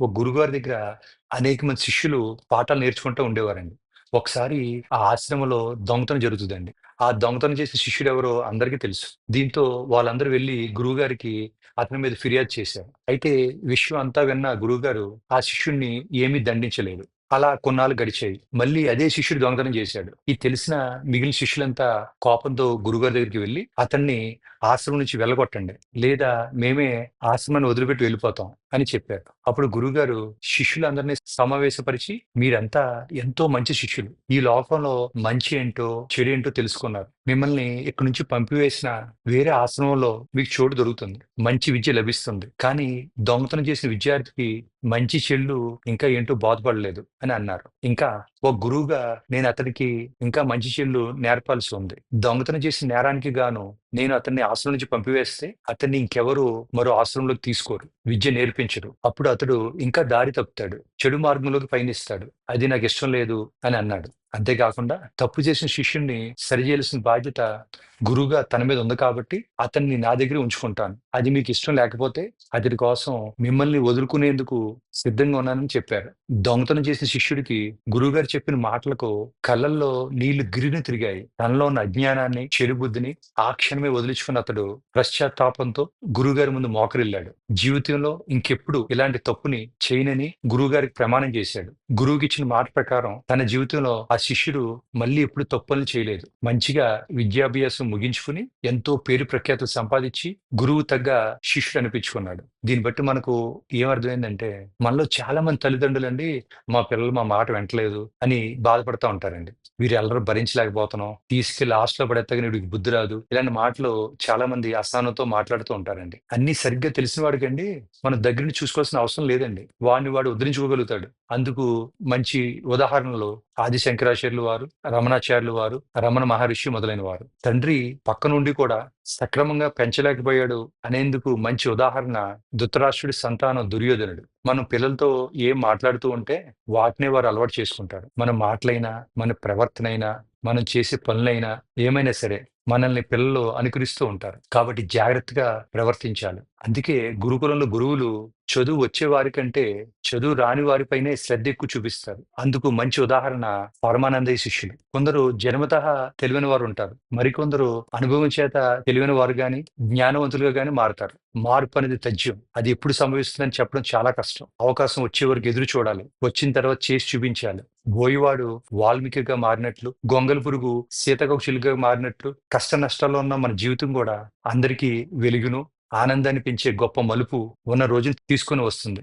ఒక గురుగారి దగ్గర అనేక మంది శిష్యులు పాఠాలు నేర్చుకుంటూ ఉండేవారండి. ఒకసారి ఆ ఆశ్రమంలో దొంగతనం జరుగుతుందండి ఆ దొంగతనం చేసిన శిష్యుడెవరో అందరికీ తెలుసు. దీంతో వాళ్ళందరూ వెళ్ళి గురువుగారికి అతని మీద ఫిర్యాదు చేశారు. అయితే విషయం అంతా విన్న గురువుగారు ఆ శిష్యుడిని ఏమీ దండించలేదు. అలా కొన్నాళ్ళు గడిచాయి. మళ్ళీ అదే శిష్యుడు దొంగతనం చేశాడు. ఇది తెలిసిన మిగిలిన శిష్యులంతా కోపంతో గురుగారి దగ్గరికి వెళ్ళి అతన్ని ఆశ్రమం నుంచి వెళ్ళగొట్టండి. లేదా మేమే ఆశ్రమాన్ని వదిలిపెట్టి వెళ్ళిపోతాం అని చెప్పారు. అప్పుడు గురుగారు శిష్యులందరినీ సమావేశపరిచి మీరంతా ఎంతో మంచి శిష్యులు. ఈ లోకంలో మంచి ఏంటో, చెడు ఏంటో తెలుసుకున్నారు. మిమ్మల్ని ఇక్కడి నుంచి పంపివేసిన వేరే ఆశ్రమంలో మీకు చోటు దొరుకుతుంది. మంచి విద్య లభిస్తుంది. కానీ దొంగతనం చేసిన విద్యార్థికి మంచి చెల్లు ఇంకా ఏంటో బాధపడలేదు అని అన్నారు. ఇంకా ఓ గురువుగా నేను అతనికి ఇంకా మంచి చెల్లు నేర్పాల్సి ఉంది. దొంగతనం చేసిన నేరానికి గాను నేను అతన్ని ఆశ్రమం నుంచి పంపివేస్తే అతన్ని ఇంకెవరు మరో ఆశ్రమంలోకి తీసుకోరు. విద్య నేర్పించరు. అప్పుడు అతడు ఇంకా దారి తప్పుతాడు. చెడు మార్గంలోకి పయనిస్తాడు. అది నాకు ఇష్టం లేదు అని అన్నాడు. అంతేకాకుండా తప్పు చేసిన శిష్యుణ్ణి సరిచేయాల్సిన బాధ్యత గురువుగా తన మీద ఉంది కాబట్టి అతన్ని నా దగ్గర ఉంచుకుంటాను. అది మీకు ఇష్టం లేకపోతే అతడి కోసం మిమ్మల్ని వదులుకునేందుకు సిద్ధంగా ఉన్నానని చెప్పారు. దొంగతనం చేసిన శిష్యుడికి గురువుగారు చెప్పిన మాటలకు కళ్ళల్లో నీళ్ళు గిరిని తిరిగాయి. తనలో ఉన్న అజ్ఞానాన్ని, చెడు బుద్ధిని ఆ క్షణమే వదిలించుకున్న అతడు పశ్చాత్తాపంతో గురువుగారి ముందు మోకరిల్లాడు. జీవితంలో ఇంకెప్పుడు ఇలాంటి తప్పుని చేయనని గురువుగారికి ప్రమాణం చేశాడు. గురువుకి ఇచ్చిన మాట ప్రకారం తన జీవితంలో ఆ శిష్యుడు మళ్ళీ ఎప్పుడు తప్పులు చేయలేదు. మంచిగా విద్యాభ్యాసం ముగించుకుని ఎంతో పేరు ప్రఖ్యాతులు సంపాదించి గురువు తగ్గ శిష్యుడు అనిపించుకున్నాడు. దీన్ని బట్టి మనకు ఏమర్థమైందంటే మనలో చాలా మంది తల్లిదండ్రులండి మా పిల్లలు మా మాట వింటలేదు అని బాధపడతా ఉంటారండి. వీరు ఎల్లరూ భరించలేకపోతున్నాం. తీసుకెళ్ళి హాస్టల్‌లో లో గాని వీడికి బుద్ధి రాదు. ఇలాంటి మాటలు చాలా మంది అసహనంతో మాట్లాడుతూ ఉంటారండి. అన్ని సరిగ్గా తెలిసిన వాడికండి మనం దగ్గర నుంచి చూసుకోవాల్సిన అవసరం లేదండి. వాడిని వాడు ఉద్ధరించుకోగలుగుతాడు. అందుకు మంచి ఉదాహరణలు ఆది శంకరాచార్యులు వారు, రమణాచార్యులు వారు, రమణ మహర్షి మొదలైన వారు. తండ్రి పక్కనుండి కూడా సక్రమంగా పెంచలేకపోయాడు అనేందుకు మంచి ఉదాహరణ ధృతరాష్ట్రుడి సంతానం దుర్యోధనుడు. మనం పిల్లలతో ఏం మాట్లాడుతూ ఉంటే వాటినే వారు అలవాటు చేసుకుంటారు. మన మాటలైనా, మన ప్రవర్తనైనా, మనం చేసే పనులైనా ఏమైనా సరే మనల్ని పిల్లలు అనుకరిస్తూ ఉంటారు. కాబట్టి జాగ్రత్తగా ప్రవర్తించాలి. అందుకే గురుకులంలో గురువులు చదువు వచ్చే వారికంటే చదువు రాని వారిపైనే శ్రద్ధ ఎక్కువ చూపిస్తారు. అందుకు మంచి ఉదాహరణ పరమానందయ్య శిష్యులు. కొందరు జన్మత తెలివైన వారు ఉంటారు. మరికొందరు అనుభవం చేత తెలివైన వారు గాని, జ్ఞానవంతులుగా గాని మారతారు. మార్పు అనేది తజ్యం అది ఎప్పుడు సంభవిస్తుందని చెప్పడం చాలా కష్టం. అవకాశం వచ్చే వరకు ఎదురు చూడాలి. వచ్చిన తర్వాత చేసి చూపించాలి. బోయివాడు వాల్మీకిగా మారినట్లు, గొంగళి పురుగు సీతాకోకచిలుకగా మారినట్లు కష్ట నష్టాల్లో ఉన్న మన జీవితం కూడా అందరికీ వెలుగును, ఆనందాన్ని పెంచే గొప్ప మలుపు ఉన్న రోజును తీసుకొని వస్తుంది.